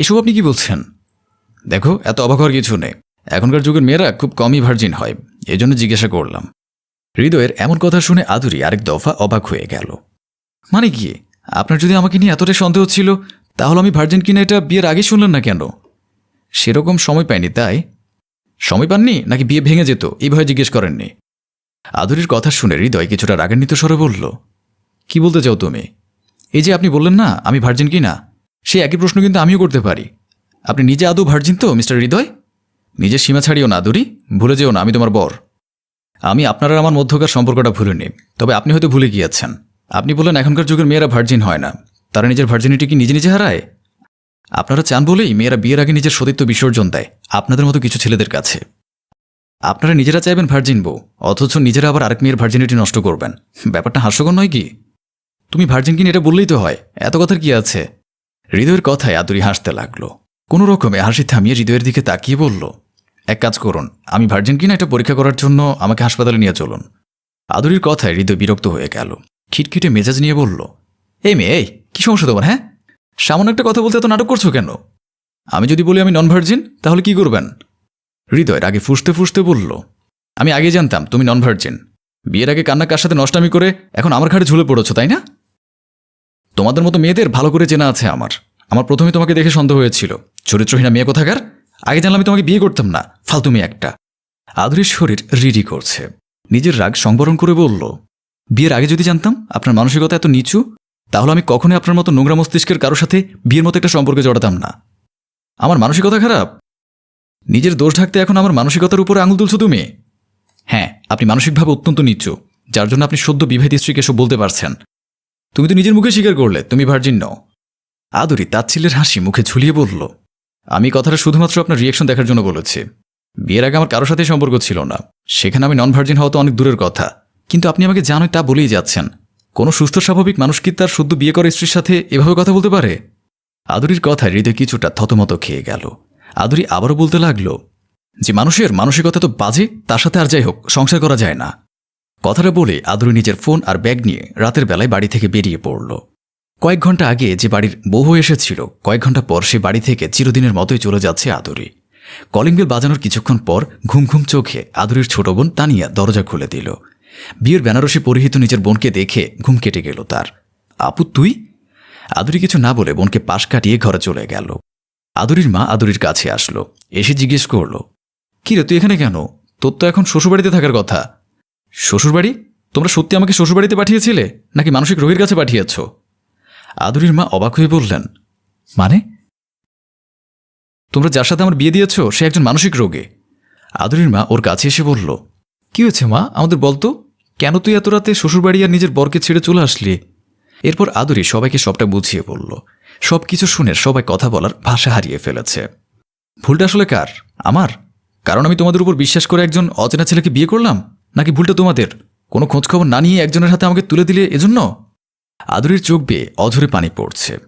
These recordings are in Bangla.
এসব আপনি কি বলছেন? দেখো, এত অবাক হওয়ার কিছু নেই। এখনকার যুগের মেয়েরা খুব কমই ভার্জিন হয়। এজন্য জিজ্ঞাসা করলাম। হৃদয়ের এমন কথা শুনে আদুরি আরেক দফা অবাক হয়ে গেল। মানে কি? আপনার যদি আমাকে নিয়ে এতটাই সন্দেহ ছিল, তাহলে আমি ভার্জিন কিনা এটা বিয়ের আগে শুনলেন না কেন? সেরকম সময় পাইনি, তাই? সময় পাননি? নাকি বিয়ে ভেঙে যেত? এই ভয়ে জিজ্ঞেস করেননি। আদুরির কথা শুনে হৃদয় কিছুটা রাগান্বিত স্বরে বলল, কি বলতে চাও তুমি? এই যে আপনি বললেন না, আমি ভার্জিন কি না সেই একই প্রশ্ন কিন্তু আমিও করতে পারি। আপনি নিজে আদৌ ভার্জিন তো, মিস্টার হৃদয়? নিজের সীমা ছাড়িও না, আদুরি। ভুলে যেও না, আমি তোমার বর। আমি আপনার আমার মধ্যকার সম্পর্কটা ভুলিনি তবে আপনি হয়তো ভুলে গিয়েছেন। আপনি বললেন, এখনকার যুগের মেয়েরা ভার্জিন হয় না। তারা নিজের ভার্জিনিটি কি নিজে নিজে হারায়? আপনারা চান বলেই মেয়েরা বিয়ের আগে নিজের সতীত্ব বিসর্জন দেয়, আপনাদের মতো কিছু ছেলেদের কাছে। আপনারা নিজেরা চাইবেন ভার্জিন বউ, অথচ নিজেরা আবার আরেক মেয়ের ভার্জিনিটি নষ্ট করবেন। ব্যাপারটা হাস্যকর নয় কি? তুমি ভার্জিন কিনে এটা বললেই তো হয়। এত কথার কি আছে? হৃদয়ের কথায় আদুরি হাসতে লাগল। কোনো রকমে হাসি থামিয়ে হৃদয়ের দিকে তাকিয়ে বলল, এক কাজ করুন, আমি ভার্জিন কিনা এটা পরীক্ষা করার জন্য আমাকে হাসপাতালে নিয়ে চলুন। আদুরির কথায় হৃদয় বিরক্ত হয়ে গেল। খিটখিটে মেজাজ নিয়ে বলল, এই মেয়ে, এই, কি সমস্যা তোমার হ্যাঁ? সামান্য একটা কথা বলতে এত নাটক করছ কেন? আমি যদি বলি আমি নন ভার্জিন তাহলে কি করবেন? হৃদয় আগে ফুসতে ফুসতে বলল, আমি আগে জানতাম তুমি নন ভার্জিন বিয়ের আগে কান্না কার সাথে নষ্টামি করে এখন আমার ঘাড়ে ঝুলে পড়েছো, তাই না? তোমাদের মতো মেয়েদের ভালো করে চেনা আছে আমার। আমার প্রথমে তোমাকে দেখে সন্দেহ হয়েছিল। চরিত্রহীনা মেয়ে কোথাকার? আগে জানলাম আমি তোমাকে বিয়ে করতাম না। ফালতু মেয়ে একটা। আদুরির শরীর রিডি করছে। নিজের রাগ সংবরণ করে বলল, বিয়ের আগে যদি জানতাম আপনার মানসিকতা এত নিচু, তাহলে আমি কখনোই আপনার মতো নোংরা মস্তিষ্কের কারোর সাথে বিয়ের মতো একটা সম্পর্কে জড়াতাম না। আমার মানসিকতা খারাপ? নিজের দোষ ঢাকতে এখন আমার মানসিকতার উপরে আঙুল তুলছো তুমি? হ্যাঁ আপনি মানসিকভাবে অত্যন্ত নিচু, যার জন্য আপনি সদ্য বিবাহিত স্ত্রীকে এসব বলতে পারছেন। তুমি তো নিজের মুখে স্বীকার করলে, তুমি ভার্জিন নও। আদুরি তাচ্ছিলের হাসি মুখে ঝুলিয়ে বলল, আমি কথাটা শুধুমাত্র আপনার রিয়েকশন দেখার জন্য বলেছি। বিয়ের আগে আমার কারোর সাথেই সম্পর্ক ছিল না। সেখানে আমি নন ভার্জিন হওয়া তো অনেক দূরের কথা। কিন্তু আপনি আমাকে জানোই তা বলেই যাচ্ছেন। কোনো সুস্থ স্বাভাবিক মানুষ কি তার শুদ্ধ বিয়ে করা স্ত্রীর সাথে এভাবে কথা বলতে পারে? আদুরির কথায় হৃদয় কিছুটা থতমত খেয়ে গেল। আদুরি আবারও বলতে লাগল, যে মানুষের মানসিকতা তো বাজে, তার সাথে আর যাই হোক, সংসার করা যায় না। কথাটা বলে আদুরি নিজের ফোন আর ব্যাগ নিয়ে রাতের বেলায় বাড়ি থেকে বেরিয়ে পড়ল। কয়েক ঘণ্টা আগে যে বাড়ির বউ এসেছিল, কয়েক ঘণ্টা পর সে বাড়ি থেকে চিরদিনের মতোই চলে যাচ্ছে আদুরি। কলিং বেল বাজানোর কিছুক্ষণ পর ঘুম ঘুম চোখে আদুরির ছোট বোন তানিয়া দরজা খুলে দিল। বিয়ের বেনারসি পরিহিত নিজের বোনকে দেখে ঘুম কেটে গেল তার। আপু, তুই? আদুরি কিছু না বলে বোনকে পাশ কাটিয়ে ঘরে চলে গেল। আদুরির মা আদুরির কাছে আসলো, এসে জিজ্ঞেস করল কিরে তুই এখানে কেন? তোর তো এখন শ্বশুরবাড়িতে থাকার কথা। শ্বশুরবাড়ি? তোমরা সত্যি আমাকে শ্বশুরবাড়িতে পাঠিয়েছিলে? নাকি মানসিক রোগীর কাছে পাঠিয়েছ? আদুরির মা অবাক হয়ে বললেন মানে? তোমরা যার সাথে আমার বিয়ে দিয়েছ, সে একজন মানসিক রোগে। আদুরির মা ওর কাছে এসে বলল, কি হয়েছে মা? আমাদের বলতো কেন তুই এত রাতে শ্বশুরবাড়ি আর নিজের বরকে ছেড়ে চলে আসলি? এরপর আদুরি সবাইকে সবটা বুঝিয়ে বলল। সব কিছু শুনে সবাই কথা বলার ভাষা হারিয়ে ফেলেছে। ভুলটা আসলে কার? আমার? কারণ আমি তোমাদের উপর বিশ্বাস করে একজন অচেনা ছেলেকে বিয়ে করলাম? নাকি ভুলটা তোমাদের? কোনো খোঁজখবর না নিয়ে একজনের হাতে আমাকে তুলে দিলে এজন্য? আদুরির চোখ বেয়ে অঝরে পানি পড়ছে।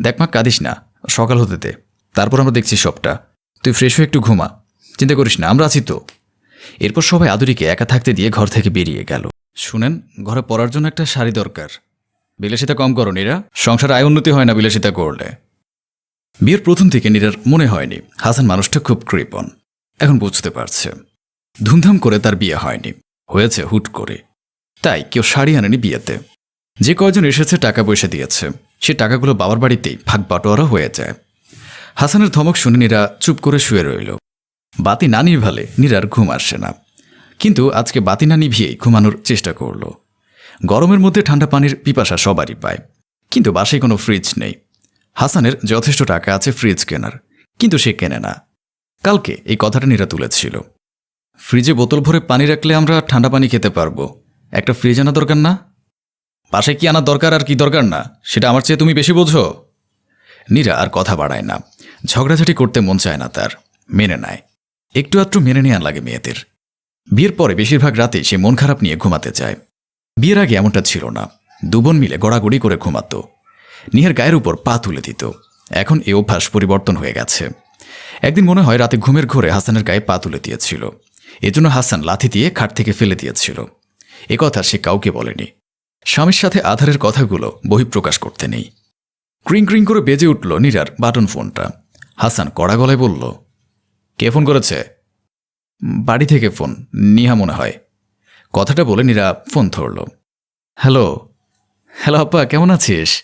দেখ মা, কাঁদিস না, সকাল হতে দে। তারপর আমরা দেখছি সবটা। তুই ফ্রেশ হয়ে একটু ঘুমা। চিন্তা করিস না, আমরা আছি তো। এরপর সবাই আদুরিকে একা থাকতে দিয়ে ঘর থেকে বেরিয়ে গেল। শুনেন, ঘরে পড়ার জন্য একটা শাড়ি দরকার। বিলাসিতা কম করো, নীরা। সংসার আয় উন্নতি হয় না বিলাসিতা করলে। বিয়ের প্রথম থেকে নীরার মনে হয়নি। হাসান মানুষটা খুব কৃপণ। এখন বুঝতে পারছে। ধুমধাম করে তার বিয়ে হয়নি। হয়েছে হুট করে। তাই কেউ শাড়ি আনেনি বিয়েতে। যে কয়জন এসেছে টাকা পয়সা দিয়েছে, সে টাকাগুলো বাবার বাড়িতেই ভাগ বাটোয়ারা হয়ে যায়। হাসানের ধমক শুনে নীরা চুপ করে শুয়ে রইল। বাতি না নিভালে নীরার ঘুম আসে না। কিন্তু আজকে বাতি না নিভিয়েই ঘুমানোর চেষ্টা করল। গরমের মধ্যে ঠান্ডা পানির পিপাসা সবারই পায়। কিন্তু বাসায় কোনো ফ্রিজ নেই। হাসানের যথেষ্ট টাকা আছে ফ্রিজ কেনার। কিন্তু সে কেনে না। কালকে এই কথাটা নীরা তুলেছিল। ফ্রিজে বোতল ভরে পানি রাখলে আমরা ঠান্ডা পানি খেতে পারব। একটা ফ্রিজ আনা দরকার না? পাশে কি আনা দরকার আর কি দরকার না? সেটা আমার চেয়ে তুমি বেশি বোঝো? নীরা আর কথা বাড়ায় না। ঝগড়াঝাটি করতে মন চায় না তার। মেনে নেয়। একটু আধটু মেনে নেওয়া লাগে মেয়েদের। বিয়ের পরে বেশিরভাগ রাতে সে মন খারাপ নিয়ে ঘুমাতে চায়। বিয়ের আগে এমনটা ছিল না। দুবোন মিলে গড়াগড়ি করে ঘুমাত। নিহের গায়ের উপর পা তুলে দিত। এখন এ অভ্যাস পরিবর্তন হয়ে গেছে। একদিন মনে হয় রাতে ঘুমের ঘোরে হাসানের গায়ে পা তুলে দিয়েছিল। এজন্য হাসান লাথি দিয়ে খাট থেকে ফেলে দিয়েছিল। এ কথা সে কাউকে বলেনি। স্বামীর সাথে আধারের কথাগুলো বহিঃপ্রকাশ করতে নেই। ক্রিং ক্রিং করে বেজে উঠল নীরার বাটন ফোনটা। হাসান কড়া গলায় বলল, কে ফোন করেছে? বাড়ি থেকে ফোন, নিহা মনে হয়। কথাটা বলে নীরা ফোন ধরল। হ্যালো হ্যালো আপ্পা কেমন আছিস?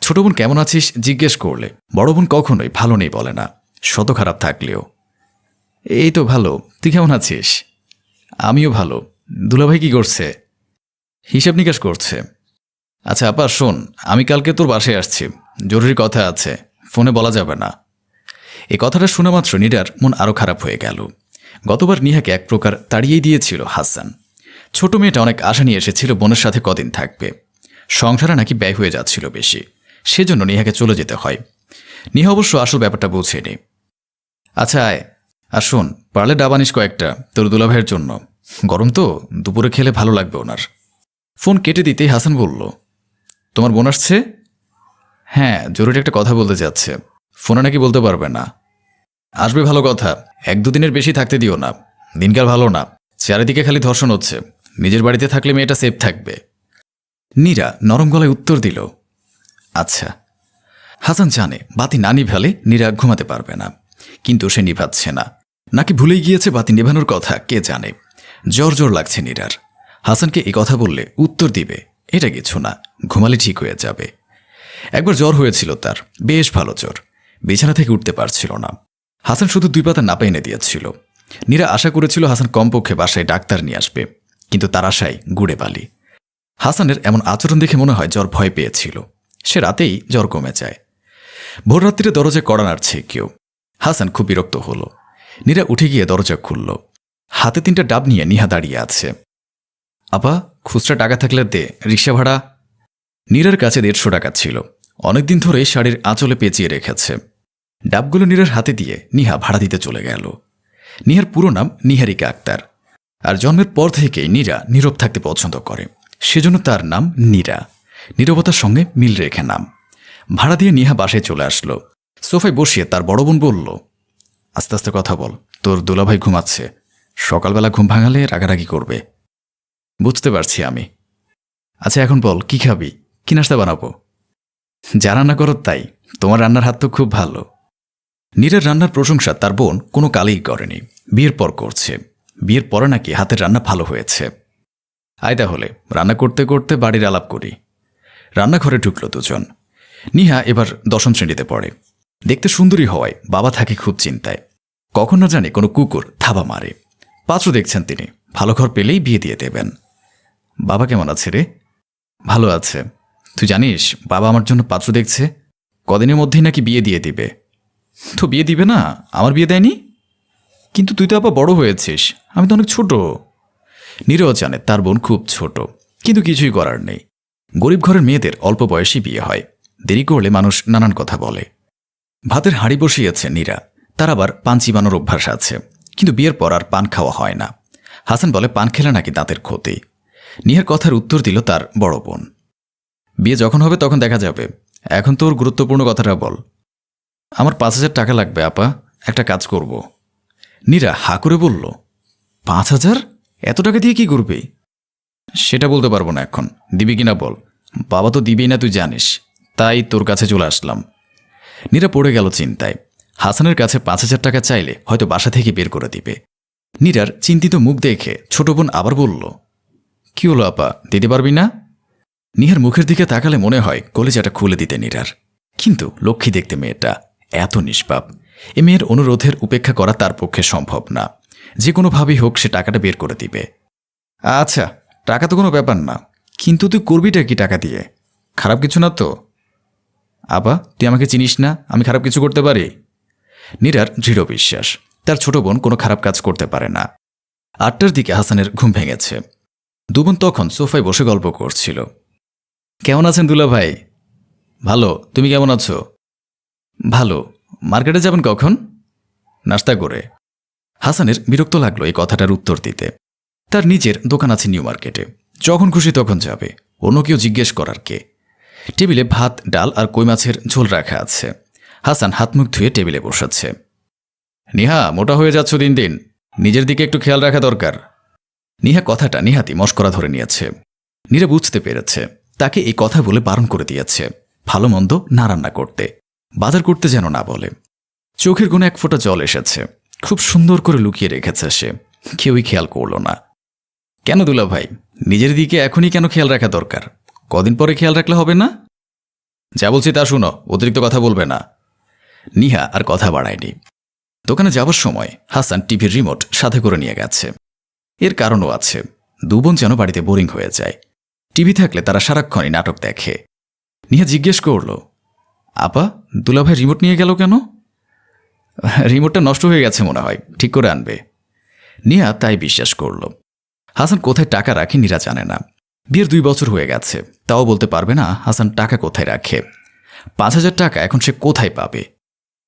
ছোট বোন কেমন আছিস? জিজ্ঞেস করলে। বড় বোন কখনোই ভালো নেই, বলে না। শত খারাপ থাকলেও। এই তো ভালো। তুই কেমন আছিস? আমিও ভালো। দুলাভাই কি করছে? হিসাব নিকাশ করছে। আচ্ছা আপা, শোন, আমি কালকে তোর বাসায় আসছি। জরুরি কথা আছে। ফোনে বলা যাবে না। এ কথাটা শোনা মাত্র নীরার মন আরও খারাপ হয়ে গেল। গতবার নিহাকে এক প্রকার তাড়িয়েই দিয়েছিল হাসান। ছোট মেয়েটা অনেক আশা নিয়ে এসেছিল বোনের সাথে কদিন থাকবে। সংসারে নাকি ব্যয় হয়ে যাচ্ছিল বেশি। সেজন্য নিহাকে চলে যেতে হয়। নিহা অবশ্য আসল ব্যাপারটা বোঝেনি। আচ্ছা আয়। আর শোন, পারলে ডাবানিস কয়েকটা তোর দুলাভাইয়ের জন্য। গরম তো, দুপুরে খেলে ভালো লাগবে ওনার। ফোন কেটে দিতেই হাসান বলল, তোমার বোন আসছে? হ্যাঁ জরুরি একটা কথা বলতে যাচ্ছে। ফোনে নাকি বলতে পারবে না। আসবে ভালো কথা, এক দুদিনের বেশি থাকতে দিও না। দিনকাল ভালো না। চারিদিকে খালি ধর্ষণ হচ্ছে। নিজের বাড়িতে থাকলে মেয়েটা সেফ থাকবে। নীরা নরম গলায় উত্তর দিল আচ্ছা। হাসান জানে, বাতি না নিভালে নীরা ঘুমাতে পারবে না। কিন্তু সে নিভাচ্ছে না। নাকি ভুলেই গিয়েছে বাতি নেভানোর কথা, কে জানে? জ্বর জ্বর লাগছে নীরার। হাসানকে এই কথা বললে উত্তর দিবে, এটা কিছু না, ঘুমালে ঠিক হয়ে যাবে। একবার জ্বর হয়েছিল তার, বেশ ভালো জ্বর, বিছানা থেকে উঠতে পারছিল না। হাসান শুধু দুই পাতা নাপা এনে দিয়েছিল। নীরা আশা করেছিল হাসান কমপক্ষে বাসায় ডাক্তার নিয়ে আসবে, কিন্তু তার আশায় গুড়ে বালি। হাসানের এমন আচরণ দেখে মনে হয় জ্বর ভয় পেয়েছিল। সে রাতেই জ্বর কমে যায়। ভোররাত্রিরে দরজায় কড়া নাড়ছে কেউ। হাসান খুব বিরক্ত হলো। নীরা উঠে গিয়ে দরজা খুলল। হাতে তিনটা ডাব নিয়ে নিহা দাঁড়িয়ে আছে। আপা, খুচরা টাকা থাকলে দে, রিক্সা ভাড়া। নীরার কাছে দেড়শো টাকা ছিল। অনেকদিন ধরে শাড়ির আঁচলে পেঁচিয়ে রেখেছে। ডাবগুলো নীরার হাতে দিয়ে নিহা ভাড়া দিতে চলে গেল। নিহার পুরো নাম নিহারিকা আক্তার। আর জন্মের পর থেকেই নীরা নীরব থাকতে পছন্দ করে। সেজন্য তার নাম নীরা। নীরবতার সঙ্গে মিল রেখে নাম। ভাড়া দিয়ে নিহা বাসায় চলে আসলো। সোফায় বসিয়ে তার বড় বোন বলল আস্তে আস্তে কথা বল। তোর দুলাভাই ঘুমাচ্ছে। সকালবেলা ঘুম ভাঙালে রাগারাগি করবে। বুঝতে পারছি আমি। আচ্ছা এখন বল, কি খাবি? কি নাস্তা বানাবো? যা রান্না করো তাই। তোমার রান্নার হাত তো খুব ভালো। নীরের রান্নার প্রশংসা তার বোন কোনো কালেই করেনি। বিয়ের পর করছে। বিয়ের পরে নাকি হাতের রান্না ভালো হয়েছে। আয় তাহলে, রান্না করতে করতে বাড়ির আলাপ করি। রান্নাঘরে ঢুকলো দুজন। নিহা এবার দশম শ্রেণীতে পড়ে। দেখতে সুন্দরী হওয়ায় বাবা থাকে খুব চিন্তায়। কখন না জানে কোনো কুকুর থাবা মারে। পাত্র দেখছেন তিনি। ভালো ঘর পেলেই বিয়ে দিয়ে দেবেন। বাবা কেমন আছে রে? ভালো আছে। তুই জানিস, বাবা আমার জন্য পাত্র দেখছে। কদিনের মধ্যেই নাকি বিয়ে দিয়ে দিবে। তো বিয়ে দিবে না? আমার বিয়ে দেয়নি? কিন্তু তুই তো আবার বড় হয়েছিস। আমি তো অনেক ছোট। নীরও জানে তার বোন খুব ছোট, কিন্তু কিছুই করার নেই। গরিব ঘরের মেয়েদের অল্প বয়সী বিয়ে হয়। দেরি করলে মানুষ নানান কথা বলে। ভাতের হাঁড়ি বসিয়েছে নীরা। তার আবার পান চিবানোর অভ্যাস আছে। কিন্তু বিয়ের পর আর পান খাওয়া হয় না। হাসান বলে, পান খেলে নাকি দাঁতের ক্ষতি? নিহার কথার উত্তর দিল তার বড় বোন। বিয়ে যখন হবে তখন দেখা যাবে। এখন তোর গুরুত্বপূর্ণ কথাটা বল। আমার পাঁচ হাজার টাকা লাগবে, আপা। একটা কাজ করব। নীরা হা করে বলল, পাঁচ হাজার? এত টাকা দিয়ে কি করবে? সেটা বলতে পারব না এখন। দিবি কিনা বল। বাবা তো দিবেই না, তুই জানিস। তাই তোর কাছে চলে আসলাম। নীরা পড়ে গেল চিন্তায়। হাসানের কাছে পাঁচ হাজার টাকা চাইলে হয়তো বাসা থেকে বের করে দিবে। নীরার চিন্তিত মুখ দেখে ছোট বোন আবার বলল, কি হলো আপা, দিতে পারবি না? নিহার মুখের দিকে তাকালে মনে হয় কলেজাটা খুলে দিতে নীরার। কিন্তু লক্ষ্মী দেখতে মেয়েটা এত নিষ্পাপ। এ মেয়ের অনুরোধের উপেক্ষা করা তার পক্ষে সম্ভব না। যে কোনোভাবেই হোক সে টাকাটা বের করে দিবে। আচ্ছা টাকা তো কোনো ব্যাপার না। কিন্তু তুই করবিটা কি টাকা দিয়ে? খারাপ কিছু না তো? আবা তুই আমাকে চিনিস না? আমি খারাপ কিছু করতে পারি? নীরার দৃঢ় বিশ্বাস। তার ছোট বোন কোনো খারাপ কাজ করতে পারে না। আটটার দিকে হাসানের ঘুম ভেঙেছে। দুবোন তখন সোফায় বসে গল্প করছিল। কেমন আছেন দুলা ভাই? ভালো, তুমি কেমন আছো? ভালো। মার্কেটে যাবেন কখন? নাস্তা করে। হাসানের বিরক্ত লাগল এই কথাটার উত্তর দিতে। তার নিজের দোকান আছে নিউ মার্কেটে। যখন খুশি তখন যাবে। অন্য কেউ জিজ্ঞেস করার কে? টেবিলে ভাত, ডাল আর কই মাছের ঝোল রাখা আছে। হাসান হাত মুখ ধুয়ে টেবিলে বসাচ্ছে নিহা, মোটা হয়ে যাচ্ছ দিন দিন। নিজের দিকে একটু খেয়াল রাখা দরকার। নিহা কথাটা নিহাতি মস্করা ধরে নিয়েছে। নীরা বুঝতে পেরেছে। তাকে এই কথা বলে বারণ করে দিয়েছে। ভালো মন্দ না রান্না করতে। বাজার করতে যেন না বলে। চোখের কোনো এক ফোঁটা জল এসেছে। খুব সুন্দর করে লুকিয়ে রেখেছে সে। কেউই খেয়াল করল না। কেন দুলা ভাই নিজের দিকে এখনই কেন খেয়াল রাখা দরকার? কদিন পরে খেয়াল রাখলে হবে না? যা বলছি তা শুনো। অতিরিক্ত কথা বলবে না। নিহা আর কথা বাড়ায়নি। দোকানে যাবার সময় হাসান টিভির রিমোট সাথে করে নিয়ে গেছে। এর কারণও আছে। দু বোন যেন বাড়িতে বোরিং হয়ে যায়। টিভি থাকলে তারা সারাক্ষণই নাটক দেখে। নিহা জিজ্ঞেস করল, আপা, দুলাভাই রিমোট নিয়ে গেল কেন? রিমোটটা নষ্ট হয়ে গেছে মনে হয়। ঠিক করে আনবে। নিহা তাই বিশ্বাস করল। হাসান কোথায় টাকা রাখে নীরা জানে না। বিয়ের দুই বছর হয়ে গেছে। তাও বলতে পারবে না হাসান টাকা কোথায় রাখে। পাঁচ হাজার টাকা এখন সে কোথায় পাবে?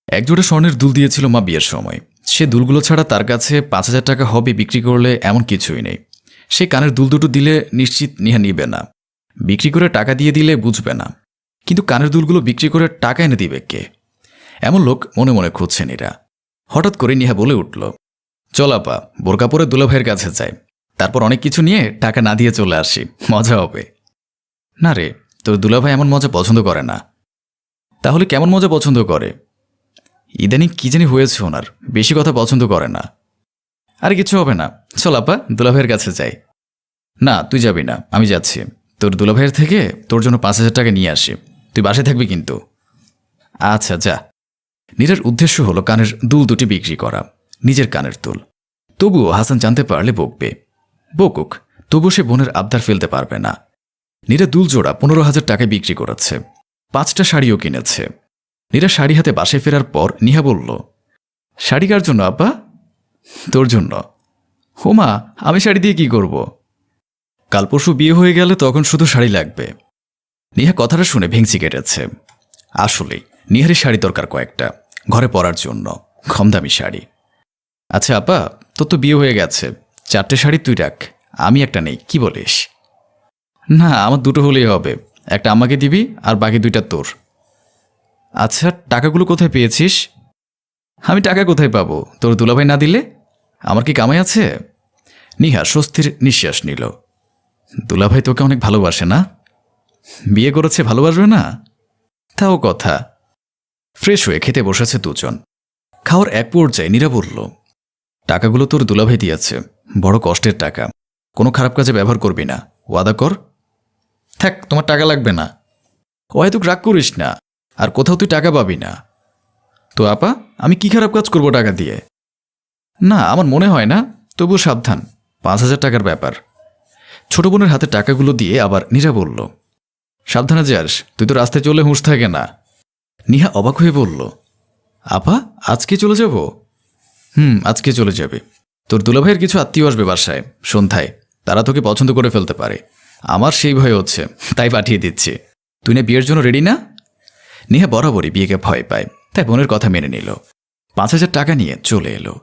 একজোড়া স্বর্ণের দুল দিয়েছিল মা বিয়ের সময়। সে দুলগুলো ছাড়া তার কাছে পাঁচ হাজার টাকা হবে বিক্রি করলে এমন কিছুই নেই। সে কানের দুল দুটো দিলে নিশ্চিত নিহা নিবে না। বিক্রি করে টাকা দিয়ে দিলে বুঝবে না। কিন্তু কানের দুলগুলো বিক্রি করে টাকা এনে দিবে কে? এমন লোক মনে মনে খুঁজছে নিরা। হঠাৎ করে নিহা বলে উঠল, চল আপা, বোরকা পরে দুলাভাইয়ের কাছে যাই। তারপর অনেক কিছু নিয়ে টাকা না দিয়ে চলে আসি। মজা হবে। না রে, তোর দুলাভাই এমন মজা পছন্দ করে না। তাহলে কেমন মজা পছন্দ করে? ইদানিং কি জানি হয়েছে ওনার। বেশি কথা পছন্দ করে না। আর কিছু হবে না। চল আপা, দুলাভাইয়ের কাছে যাই। না, তুই যাবি না। আমি যাচ্ছি। তোর দুলাভাইয়ের থেকে তোর জন্য পাঁচ হাজার টাকা নিয়ে আসি। তুই বাসায় থাকবি কিন্তু। আচ্ছা যা। নীরার উদ্দেশ্য হলো কানের দুল দুটি বিক্রি করা। নিজের কানের দুল। তবুও হাসান জানতে পারলে বকবে। বকুক তবু সে বোনের আবদার ফেলতে পারবে না। নীরা দুল জোড়া পনেরো হাজার টাকায় বিক্রি করেছে। পাঁচটা শাড়িও কিনেছে। নীরা শাড়ি হাতে বাসে ফেরার পর নিহা বলল, শাড়ি কার জন্য আপা তোর জন্য। হোমা আমি শাড়ি দিয়ে কি করব? কাল পরশু বিয়ে হয়ে গেলে তখন শুধু শাড়ি লাগবে। নিহা কথাটা শুনে ভেংচি কেটেছে। আসলেই নিহারি শাড়ি দরকার কয়েকটা, ঘরে পরার জন্য কম দামি শাড়ি। আচ্ছা আপা তোর তো বিয়ে হয়ে গেছে, চারটে শাড়ি তুই রাখ, আমি একটা নেই, কি বলিস? না, আমার দুটো হলেই হবে, একটা আমাকে দিবি আর বাকি দুইটা তোর। আচ্ছা টাকাগুলো কোথায় পেয়েছিস? আমি টাকা কোথায় পাবো? তোর দুলাভাই না দিলে? আমার কি কামাই আছে? নিহা স্বস্তির নিঃশ্বাস নিল। দুলাভাই তোকে অনেক ভালোবাসে, না? বিয়ে করেছে, ভালোবাসবে না? তাও কথা। ফ্রেশ হয়ে খেতে বসেছে দুজন। খাওয়ার এক পর্যায়ে নীরা বলল, টাকাগুলো তোর দুলাভাই দিয়েছে। বড় কষ্টের টাকা। কোনো খারাপ কাজে ব্যবহার করবি না। ওয়াদা কর। থাক, তোমার টাকা লাগবে না। ও হয়তো রাগ করিস না। আর কোথাও তুই টাকা পাবি না। তো আপা, আমি কি খারাপ কাজ করব টাকা দিয়ে? না, আমার মনে হয় না তবু সাবধান, পাঁচ হাজার টাকার ব্যাপার। ছোট বোনের হাতে টাকাগুলো দিয়ে আবার নীরা বলল, সাবধানে যাস তুই তো রাস্তায় চলে হুঁশ থাকে না। নিহা অবাক হয়ে বলল, আপা, আজকে চলে যাব? হুম, আজকে চলে যাবে। তোর দুলাভাইয়ের কিছু আত্মীয় আসবে বাসায়, সন্ধ্যায়। তারা তোকে পছন্দ করে ফেলতে পারে। আমার সেই ভয় হচ্ছে, তাই পাঠিয়ে দিচ্ছি। তুই না বিয়ের জন্য রেডি না? নেহা বরাবরই বিয়েকে ভয় পায়, তাই বোনের কথা মেনে নিল। পাঁচ হাজার টাকা নিয়ে চলে এলো।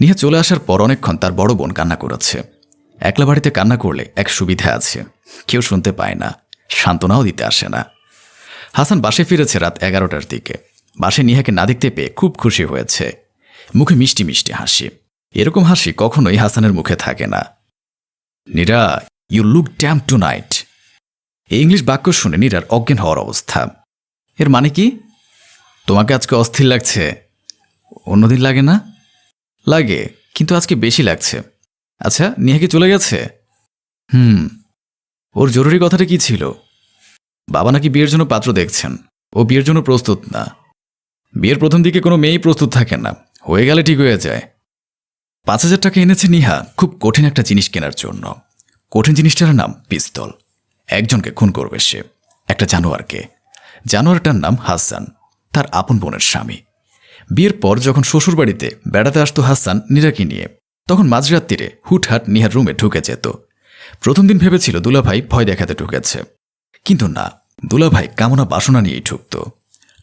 নিহা চলে আসার পর অনেকক্ষণ তার বড় বোন কান্না করেছে। একলা বাড়িতে কান্না করলে এক সুবিধা আছে। কেউ শুনতে পায় না, সান্ত্বনাও দিতে আসে না। হাসান বাসে ফিরেছে রাত এগারোটার দিকে। বাসে নিহাকে না দেখতে পেয়ে খুব খুশি হয়েছে। মুখে মিষ্টি মিষ্টি হাসি। এরকম হাসি কখনোই হাসানের মুখে থাকে না। Nira you look damn tonight এই ইংলিশ বাক্য শুনে নীরার অজ্ঞান হওয়ার অবস্থা। এর মানে কি? তোমাকে আজকে অস্থির লাগছে। অন্যদিন লাগে না? লাগে, কিন্তু আজকে বেশি লাগছে। আচ্ছা নিহা কি চলে গেছে? হুম, ওর জরুরি কথাটা কি ছিল? বাবা নাকি বিয়ের জন্য পাত্র দেখছেন। ও বিয়ের জন্য প্রস্তুত না। বিয়ের প্রথম দিকে কোনো মেয়েই প্রস্তুত থাকে না। হয়ে গেলে ঠিক হয়ে যায়। পাঁচ হাজার টাকা এনেছে নিহা খুব কঠিন একটা জিনিস কেনার জন্য। কঠিন জিনিসটার নাম পিস্তল। একজনকে খুন করবে সে, একটা জানোয়ারকে। জানোয়ারটার নাম হাসান, তার আপন বোনের স্বামী। বিয়ের পর যখন শ্বশুরবাড়িতে বেড়াতে আসতো হাসান নীরাকে নিয়ে, তখন মাঝরাত্রিরে হুটহাট নিহার রুমে ঢুকে যেত। প্রথম দিন ভেবেছিল দুলাভাই ভয় দেখাতে ঢুকেছে। কিন্তু না, দুলাভাই কামনা বাসনা নিয়েই ঢুকত।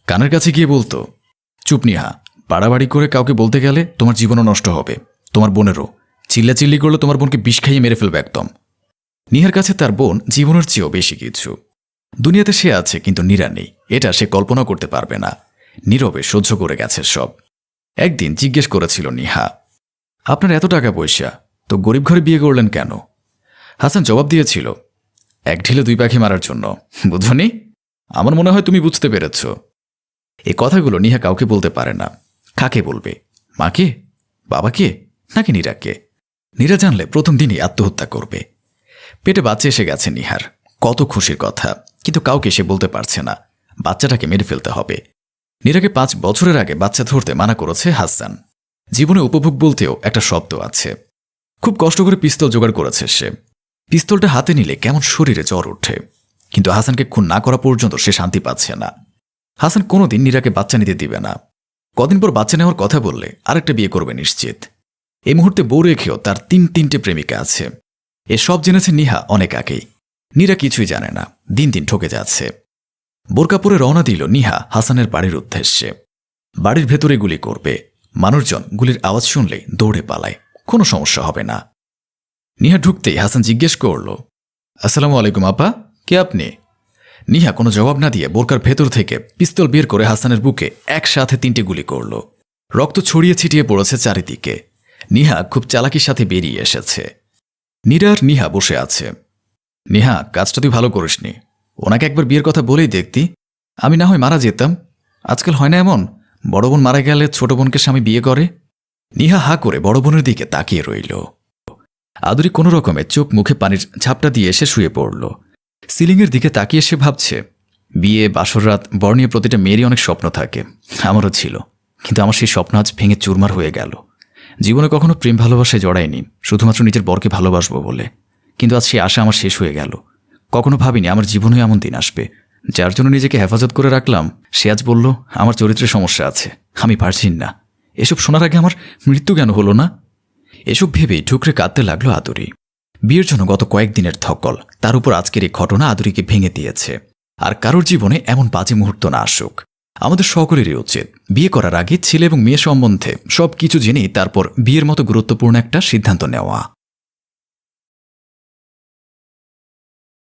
কানের কাছে গিয়ে বলতো, চুপ নিহা, বাড়াবাড়ি করে কাউকে বলতে গেলে তোমার জীবনও নষ্ট হবে, তোমার বোনেরও। চিল্লাচিল্লি করলে তোমার বোনকে বিষ খাইয়ে মেরে ফেলবে একদম। নিহার কাছে তার বোন জীবনের চেয়েও বেশি কিছু। দুনিয়াতে সে আছে, কিন্তু নীরা নেই। এটা সে কল্পনা করতে পারবে না। নীরবে সহ্য করে গেছে সব। একদিন জিজ্ঞেস করেছিল নিহা, আপনার এত টাকা পয়সা, তো গরিব ঘরে বিয়ে করলেন কেন? হাসান জবাব দিয়েছিল, এক ঢিলে দুই পাখি মারার জন্য। বুঝনি? আমার মনে হয় তুমি বুঝতে পেরেছ। এই কথাগুলো নিহা কাউকে বলতে পারে না। কাকে বলবে? মাকে? বাবাকে? নাকি নীরাকে? নীরা জানলে প্রথম দিনই আত্মহত্যা করবে। পেটে বাচ্চা এসে গেছে নিহার। কত খুশির কথা, কিন্তু কাউকে সে বলতে পারছে না। বাচ্চাটাকে মেরে ফেলতে হবে। নীরাকে পাঁচ বছরের আগে বাচ্চা ধরতে মানা করেছে হাসান। জীবনে উপভোগ বলতেও একটা শব্দ আছে। খুব কষ্ট করে পিস্তল জোগাড় করেছে সে। পিস্তলটা হাতে নিলে কেমন শরীরে জ্বর ওঠে। কিন্তু হাসানকে খুন না করা পর্যন্ত সে শান্তি পাচ্ছে না। হাসান কোনোদিন নীরাকে বাচ্চা নিতে দিবে না। কদিন পর বাচ্চা নেওয়ার কথা বললে আরেকটা বিয়ে করবে নিশ্চিত। এই মুহূর্তে বউ রেখেও তার তিন তিনটে প্রেমিকা আছে। এসব জেনেছে নিহা অনেক আগেই। নীরা কিছুই জানে না। দিন দিন ঠকে যাচ্ছে। বোরকাপুরে রওনা দিল নিহা হাসানের বাড়ির উদ্দেশ্যে। বাড়ির ভেতরে গুলি করবে। মানুষজন গুলির আওয়াজ শুনলে দৌড়ে পালায়। কোনো সমস্যা হবে না। নিহা ঢুকতেই হাসান জিজ্ঞেস করল, আসসালামু আলাইকুম আপা, কে আপনি? নিহা কোনো জবাব না দিয়ে বোরকার ভেতর থেকে পিস্তল বের করে হাসানের বুকে একসাথে তিনটে গুলি করল। রক্ত ছড়িয়ে ছিটিয়ে পড়েছে চারিদিকে। নিহা খুব চালাকির সাথে বেরিয়ে এসেছে। নীরার নিহা বসে আছে। নিহা, কাজটা তুই ভালো করিসনি ওনাকে একবার বিয়ের কথা বলেই দেখতি। আমি না হয় মারা যেতাম। আজকাল হয় না এমন? বড় বোন মারা গেলে ছোট বোনকে স্বামী বিয়ে করে? নিহা হা করে বড় বোনের দিকে তাকিয়ে রইল। আদুরি কোনো রকমে চোখ মুখে পানির ঝাপটা দিয়ে এসে শুয়ে পড়ল। সিলিংয়ের দিকে তাকিয়ে সে ভাবছে, বিয়ে, বাসর রাত বর্ণীয় প্রতিটা মেয়েরই অনেক স্বপ্ন থাকে। আমারও ছিল। কিন্তু আমার সেই স্বপ্ন আজ ভেঙে চুরমার হয়ে গেল। জীবনে কখনো প্রেম ভালোবাসায় জড়াইনি। শুধুমাত্র নিজের বরকে ভালোবাসবো বলে। কিন্তু আজ সেই আশা আমার শেষ হয়ে গেল। কখনো ভাবিনি আমার জীবনে এমন দিন আসবে। যার জন্য নিজেকে হেফাজত করে রাখলাম, সে আজ বলল, আমার চরিত্রে সমস্যা আছে, আমি পারছিন না। এসব শোনার আগে আমার মৃত্যু কেন হলো না? এসব ভেবেই ঠুকরে কাঁদতে লাগল আদুরি। বিয়ের জন্য গত কয়েকদিনের ধকল, তার উপর আজকের এই ঘটনা আদুরিকে ভেঙে দিয়েছে। আর কারোর জীবনে এমন বাজে মুহূর্ত না আসুক। আমাদের সকলেরই উচিত বিয়ে করার আগে ছেলে এবং মেয়ে সম্বন্ধে সব কিছু জেনেই তারপর বিয়ের মতো গুরুত্বপূর্ণ একটা সিদ্ধান্ত নেওয়া।